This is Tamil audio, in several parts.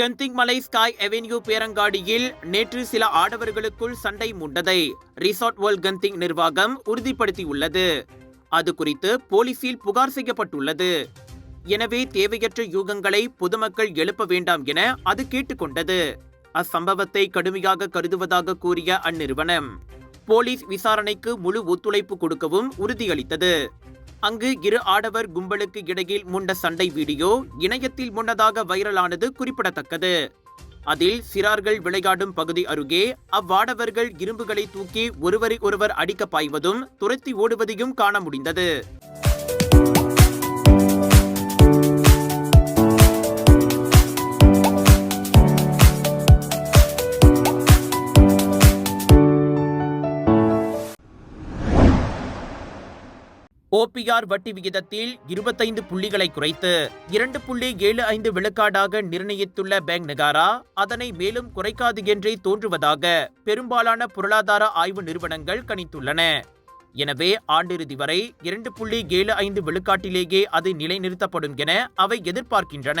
கந்திங் மலை ஸ்காய் அவென்யூ பேரங்காடியில் நேற்று சில ஆடவர்களுக்குள் சண்டை மூண்டதை ரிசார்ட் வேர்ல்ட் கந்திங் நிர்வாகம் உறுதிப்படுத்தியுள்ளது. அது குறித்து போலீசில் புகார் செய்யப்பட்டுள்ளது. எனவே தேவையற்ற யூகங்களை பொதுமக்கள் எழுப்ப வேண்டாம் என அது கேட்டுக்கொண்டது. அச்சம்பவத்தை கடுமையாக கருதுவதாக கூறிய அந்நிறுவனம் போலீஸ் விசாரணைக்கு முழு ஒத்துழைப்பு கொடுக்கவும் உறுதியளித்தது. அங்கு இரு ஆடவர் கும்பலுக்கு இடையில் முண்ட சண்டை வீடியோ இணையத்தில் முன்னதாக வைரலானது குறிப்பிடத்தக்கது. அதில் சிறார்கள் விளையாடும் பகுதி அருகே அவ்வாடவர்கள் இரும்புகளை தூக்கி ஒருவரை ஒருவர் அடிக்க பாய்வதும் துரத்தி ஓடுவதையும் காண முடிந்தது. ஓபிஆர் வட்டி விகிதத்தில் இருபத்தைந்து புள்ளிகளை குறைத்து இரண்டு புள்ளி ஏழு ஐந்து விழுக்காடாக நிர்ணயித்துள்ள பேங்க் நகாரா அதனை மேலும் குறைக்காது என்றே தோன்றுவதாக பெரும்பாலான பொருளாதார ஆய்வு நிறுவனங்கள் கணித்துள்ளன. எனவே ஆண்டிறுதி வரை இரண்டு புள்ளி ஏழு ஐந்து விழுக்காட்டிலேயே அது நிலைநிறுத்தப்படும் என அவை எதிர்பார்க்கின்றன.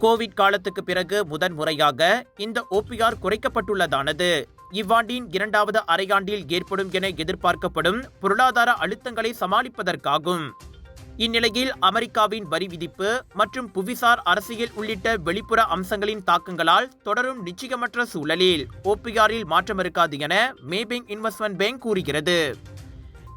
கோவிட் காலத்துக்கு பிறகு முதன் முறையாக இந்த ஓபிஆர் குறைக்கப்பட்டுள்ளதானது? இவ்வாண்டின் இரண்டாவது அரையாண்டில் ஏற்படும் என எதிர்பார்க்கப்படும் பொருளாதார அழுத்தங்களை சமாளிப்பதற்காகும். இந்நிலையில் அமெரிக்காவின் வரி விதிப்பு மற்றும் புவிசார் அரசியல் உள்ளிட்ட வெளிப்புற அம்சங்களின் தாக்கங்களால் தொடரும் நிச்சயமற்ற சூழலில் ஓபிஆரில் மாற்றம் இருக்காது என மேபிங் இன்வெஸ்ட்மெண்ட் பேங்க் கூறுகிறது.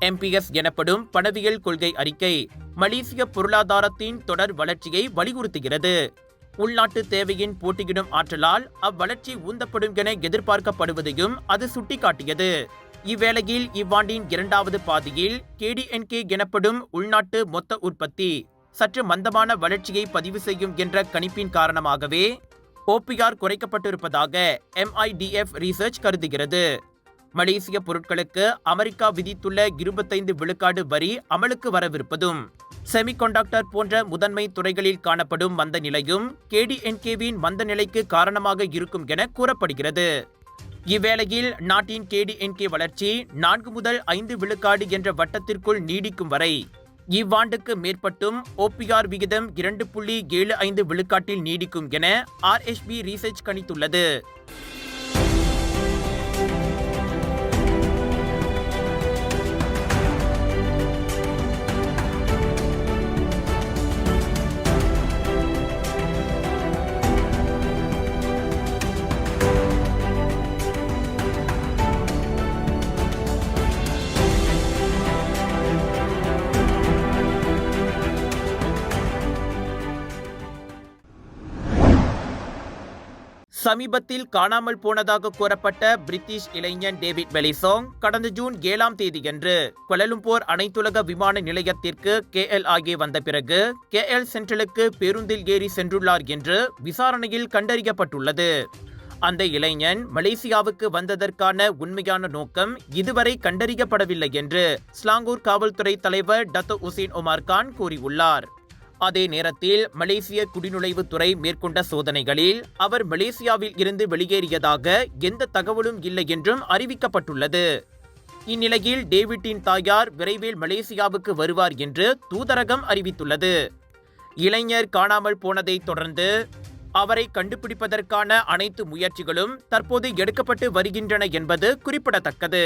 எம்பிஎஸ் எனப்படும் பணவியல் கொள்கை அறிக்கை மலேசிய பொருளாதாரத்தின் தொடர் வளர்ச்சியை வலியுறுத்துகிறது. உள்நாட்டு தேவையின் போட்டியிடும் ஆற்றலால் அவ்வளர்ச்சி ஊந்தப்படும் என எதிர்பார்க்கப்படுவதையும் அது சுட்டிக்காட்டியது. இவ்வேளையில் இவ்வாண்டின் இரண்டாவது பாதியில் கேடிஎன்கே எனப்படும் உள்நாட்டு மொத்த உற்பத்தி சற்று மந்தமான வளர்ச்சியை பதிவு செய்யும் என்ற கணிப்பின் காரணமாகவே ஓபிஆர் குறைக்கப்பட்டிருப்பதாக எம்ஐடிஎஃப் ரிசர்ச் கருதுகிறது. மலேசிய பொருட்களுக்கு அமெரிக்கா விதித்துள்ள இருபத்தைந்து விழுக்காடு வரி அமலுக்கு வரவிருப்பதும் செமிகண்டக்டர் போன்ற முதன்மை துறைகளில் காணப்படும் மந்த நிலையும் கேடிஎன்கேவின் மந்த நிலைக்கு காரணமாக இருக்கும் என கூறப்படுகிறது. இவ்வேளையில் நாட்டின் கேடிஎன்கே வளர்ச்சி நான்கு முதல் ஐந்து விழுக்காடு என்ற வட்டத்திற்குள் நீடிக்கும் வரை இவ்வாண்டுக்கு மேற்பட்டும் ஓபிஆர் விகிதம் இரண்டு புள்ளி ஏழு ஐந்து விழுக்காட்டில் நீடிக்கும் என ஆர்எஸ்பி ரீசர்ச் கணித்துள்ளது. சமீபத்தில் காணாமல் போனதாக கூறப்பட்ட பிரிட்டிஷ் இளைஞன் டேவிட் பெலிசோங் கடந்த ஜூன் ஏழாம் தேதியன்று கொலலும்போர் அனைத்துலக விமான நிலையத்திற்கு கேஎல் ஆகிய வந்த பிறகு கேஎல் சென்ட்ரலுக்கு பேருந்தில் ஏறி சென்றுள்ளார் என்று விசாரணையில் கண்டறியப்பட்டுள்ளது. அந்த இளைஞன் மலேசியாவுக்கு வந்ததற்கான உண்மையான நோக்கம் இதுவரை கண்டறியப்படவில்லை என்று ஸ்லாங்கூர் காவல்துறை தலைவர் டத்து உசேன் ஒமார் கான் கூறியுள்ளார். அதே நேரத்தில் மலேசிய குடிநுழைவுத்துறை மேற்கொண்ட சோதனைகளில் அவர் மலேசியாவில் இருந்து வெளியேறியதாக எந்த தகவலும் இல்லை என்றும் அறிவிக்கப்பட்டுள்ளது. இந்நிலையில் டேவிட்டின் தாயார் விரைவில் மலேசியாவுக்கு வருவார் என்று தூதரகம் அறிவித்துள்ளது. இளைஞர் காணாமல் போனதை தொடர்ந்து அவரை கண்டுபிடிப்பதற்கான அனைத்து முயற்சிகளும் தற்போது எடுக்கப்பட்டு வருகின்றன என்பது குறிப்பிடத்தக்கது.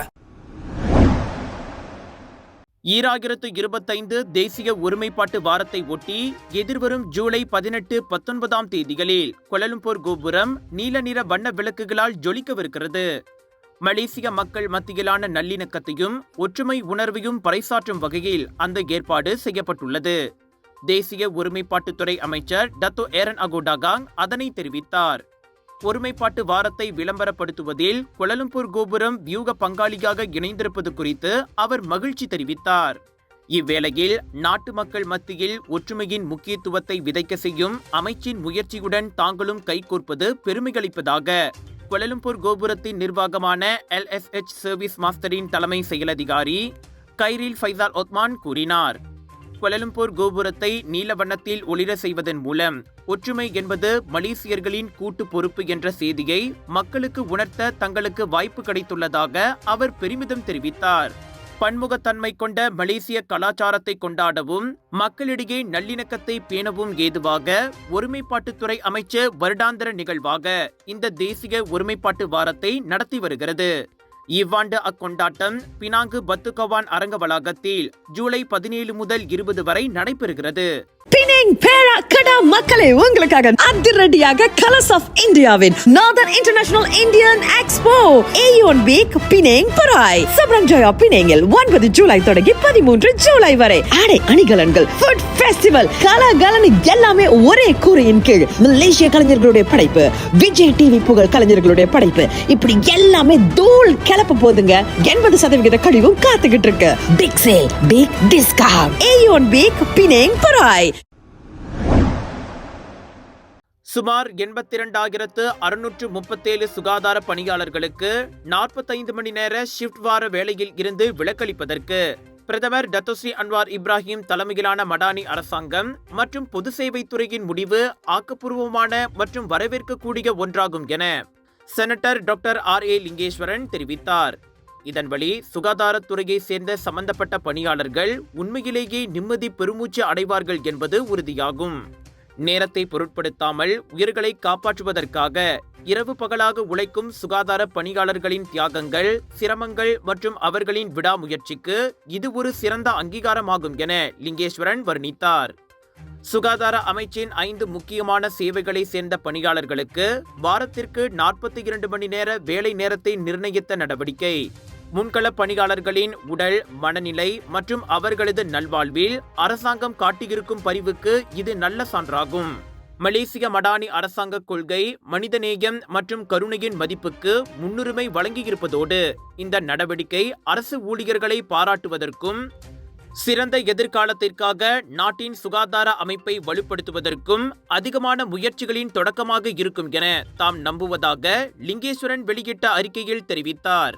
ஈராயிரத்து இருபத்தைந்து தேசிய ஒருமைப்பாட்டு வாரத்தை ஒட்டி எதிர்வரும் ஜூலை பதினெட்டு பத்தொன்பதாம் தேதிகளில் கொலலும்பூர் கோபுரம் நீல நிற வண்ண விளக்குகளால் ஜொலிக்கவிருக்கிறது. மலேசிய மக்கள் மத்தியிலான நல்லிணக்கத்தையும் ஒற்றுமை உணர்வையும் பறைசாற்றும் வகையில் அந்த ஏற்பாடு செய்யப்பட்டுள்ளது. தேசிய ஒருமைப்பாட்டுத்துறை அமைச்சர் டத்தோ ஏரன் அகோடாகாங் அதனை தெரிவித்தார். ஒருமைப்பாட்டு வாரத்தை விளம்பரப்படுத்துவதில் குலலம்பூர் கோபுரம் வியூக பங்காளியாக இணைந்திருப்பது குறித்து அவர் மகிழ்ச்சி தெரிவித்தார். இவ்வேளையில் நாட்டு மக்கள் மத்தியில் ஒற்றுமையின் முக்கியத்துவத்தை விதைக்க செய்யும் அமைச்சின் முயற்சியுடன் தாங்களும் கைகோர்ப்பது பெருமைகளிப்பதாக கொலலும்பூர் கோபுரத்தின் நிர்வாகமான எல்எஸ்ஹெச் சர்வீஸ் மாஸ்டரின் தலைமை செயலதிகாரி கைரில் ஃபைசால் ஒத்மான் கூறினார். குவலலம்பூர் கோபுரத்தை நீல வண்ணத்தில் ஒளிர செய்வதன் மூலம் ஒற்றுமை என்பது மலேசியர்களின் கூட்டு பொறுப்பு என்ற செய்தியை மக்களுக்கு உணர்த்த தங்களுக்கு வாய்ப்பு கிடைத்துள்ளதாக அவர் பெருமிதம் தெரிவித்தார். பன்முகத்தன்மை கொண்ட மலேசிய கலாச்சாரத்தை கொண்டாடவும் மக்களிடையே நல்லிணக்கத்தை பேணவும் ஏதுவாக ஒருமைப்பாட்டுத்துறை அமைச்சர் வருடாந்திர நிகழ்வாக இந்த தேசிய ஒருமைப்பாட்டு வாரத்தை நடத்தி வருகிறது. இவ்வாண்டு அக்கொண்டாட்டம் பினாங்கு பத்துகவான் அரங்க வளாகத்தில் ஜூலை பதினேழு முதல் இருபது வரை நடைபெறுகிறது. பினிங் பேரா கடா மக்களே உங்களுக்காக அதிரடியாக கலர்ஸ் ஆஃப் இந்தியாவின் northern international Indian expo AEON Big Penang Perai Seberang Jaya பினேங்கில் ஒன்பது ஜூலை தொடங்கி பதிமூன்று ஜூலை வரை. ஆடை அணிகலன்கள் ஃபுட் ஃபெஸ்டிவல் கலகலன் எல்லாமே ஒரே கூரையின் கீழ். மலேசிய கலைஞர்களுடைய படைப்பு விஜய் டிவி புகழ் கலைஞர்களுடைய படைப்பு. இப்படி எல்லாமே தூள் கிளப்ப போதுங்க. எண்பது சதவிகித கழிவும் காத்துக்கிட்டு இருக்கு. Big sale big discount AEON Big Penang Perai சுமார் எண்பத்தி இரண்டாயிரத்து அறுநூற்று முப்பத்தேழு சுகாதார பணியாளர்களுக்கு நாற்பத்தைந்து மணி நேர ஷிஃப்ட் வார வேலையில் இருந்து விலக்களிப்பதற்கு பிரதமர் டத்தோஸ்ரீ அன்வார் இப்ராஹிம் தலைமையிலான மடானி அரசாங்கம் மற்றும் பொது சேவை துறையின் முடிவு ஆக்கப்பூர்வமான மற்றும் வரவேற்கக்கூடிய ஒன்றாகும் என senator doctor R A Lingeswaran தெரிவித்தார். இதன் வழி சுகாதாரத்துறையை சேர்ந்த சம்பந்தப்பட்ட பணியாளர்கள் உண்மையிலேயே நிம்மதி பெருமூச்சு அடைவார்கள் என்பது உறுதியாகும். நேரத்தை பொருட்படுத்தாமல் உயிர்களை காப்பாற்றுவதற்காக இரவு பகலாக உழைக்கும் சுகாதார பணியாளர்களின் தியாகங்கள் சிரமங்கள் மற்றும் அவர்களின் விடாமுயற்சிக்கு இது ஒரு சிறந்த அங்கீகாரமாகும் என லிங்கேஸ்வரன் வர்ணித்தார். சுகாதார அமைச்சின் ஐந்து முக்கியமான சேவைகளை சேர்ந்த பணியாளர்களுக்கு வாரத்திற்கு நாற்பத்தி இரண்டு மணி நேர வேலை நேரத்தை நிர்ணயித்த நடவடிக்கை. முன்களப் பணியாளர்களின் உடல் மனநிலை மற்றும் அவர்களது நல்வாழ்வில் அரசாங்கம் காட்டியிருக்கும் பரிவுக்கு இது நல்ல சான்றாகும். மலேசிய மடானி அரசாங்க கொள்கை மனிதநேயம் மற்றும் கருணையின் மதிப்புக்கு முன்னுரிமை வழங்கியிருப்பதோடு இந்த நடவடிக்கை அரசு ஊழியர்களை பாராட்டுவதற்கும் சிறந்த எதிர்காலத்திற்காக நாட்டின் சுகாதார அமைப்பை வலுப்படுத்துவதற்கும் அதிகமான முயற்சிகளின் தொடக்கமாக இருக்கும் என தாம் நம்புவதாக லிங்கேஸ்வரன் வெளியிட்ட அறிக்கையில் தெரிவித்தார்.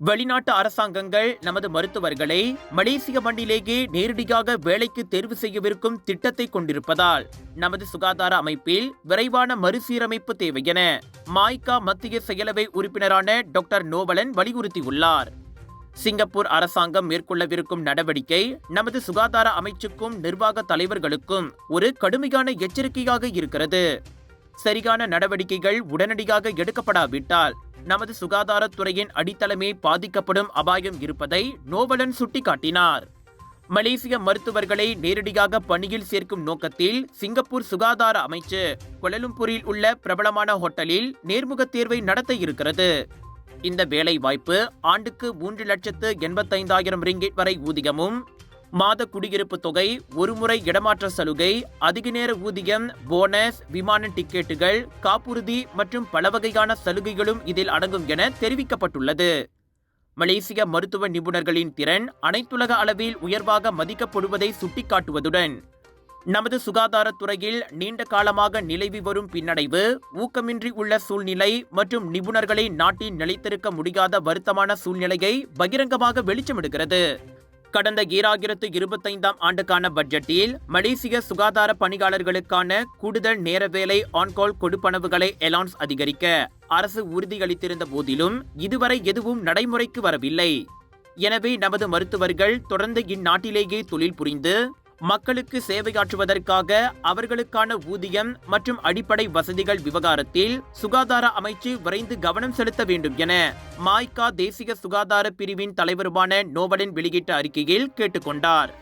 வெளிநாட்டு அரசாங்கங்கள் நமது மருத்துவர்களை மலேசிய மண்ணிலேயே நேரடியாக வேலைக்கு தேர்வு செய்யவிருக்கும் திட்டத்தை கொண்டிருப்பதால் நமது சுகாதார அமைப்பில் விரைவான மறுசீரமைப்பு தேவை என மாய்கா மத்திய செயலவை உறுப்பினரான டாக்டர் நோவலன் வலியுறுத்தியுள்ளார். சிங்கப்பூர் அரசாங்கம் மேற்கொள்ளவிருக்கும் நடவடிக்கை நமது சுகாதார அமைச்சுக்கும் நிர்வாக தலைவர்களுக்கும் ஒரு கடுமையான எச்சரிக்கையாக இருக்கிறது. சரியான நடவடிக்கைகள் உடனடியாக எடுக்கப்படாவிட்டால் நமது சுகாதாரத்துறையின் அடித்தளமே பாதிக்கப்படும் அபாயம் இருப்பதை நோவலன் சுட்டிக்காட்டினார். மலேசிய மருத்துவர்களை நேரடியாக பணியில் சேர்க்கும் நோக்கத்தில் சிங்கப்பூர் சுகாதார அமைச்சு கொலலும்பூரில் உள்ள பிரபலமான ஹோட்டலில் நேர்முகத் தேர்வை நடத்த இருக்கிறது. இந்த வேலை வாய்ப்பு ஆண்டுக்கு மூன்று லட்சத்து எண்பத்தைந்தாயிரம் ரிங்கிட் வரை ஊதியமும் மாத குடியிருப்பு தொகை ஒருமுறை இடமாற்ற சலுகை அதிக நேர ஊதியம் போனஸ் விமான டிக்கெட்டுகள் காப்புறுதி மற்றும் பல வகையான சலுகைகளும் இதில் அடங்கும் என தெரிவிக்கப்பட்டுள்ளது. மலேசிய மருத்துவ நிபுணர்களின் திறன் அனைத்துலக அளவில் உயர்வாக மதிக்கப்படுவதை சுட்டிக்காட்டுவதுடன் நமது சுகாதாரத்துறையில் நீண்ட காலமாக நிலவி வரும் பின்னடைவு ஊக்கமின்றி உள்ள சூழ்நிலை மற்றும் நிபுணர்களை நாட்டின் நிலைத்திருக்க முடியாத வருத்தமான சூழ்நிலையை பகிரங்கமாக வெளிச்சமிடுகிறது. கடந்த ஈராயிரத்து இருபத்தைந்தாம் ஆண்டுக்கான பட்ஜெட்டில் மலேசிய சுகாதார பணியாளர்களுக்கான கூடுதல் நேர வேலை ஆன்கால் கொடுப்பனவுகளை எலான்ஸ் அதிகரிக்க அரசு உறுதியளித்திருந்த போதிலும் இதுவரை எதுவும் நடைமுறைக்கு வரவில்லை. எனவே நமது மருத்துவர்கள் தொடர்ந்து இந்நாட்டிலேயே தொழில் புரிந்து மக்களுக்கு சேவையாற்றுவதற்காக அவர்களுக்கான ஊதியம் மற்றும் அடிப்படை வசதிகள் விவகாரத்தில் சுகாதார அமைச்சு விரைந்து கவனம் செலுத்த வேண்டும் என மாய்கா தேசிய சுகாதார பிரிவின் தலைவருமான நோவலன் வெளியிட்ட அறிக்கையில் கேட்டுக்கொண்டார்.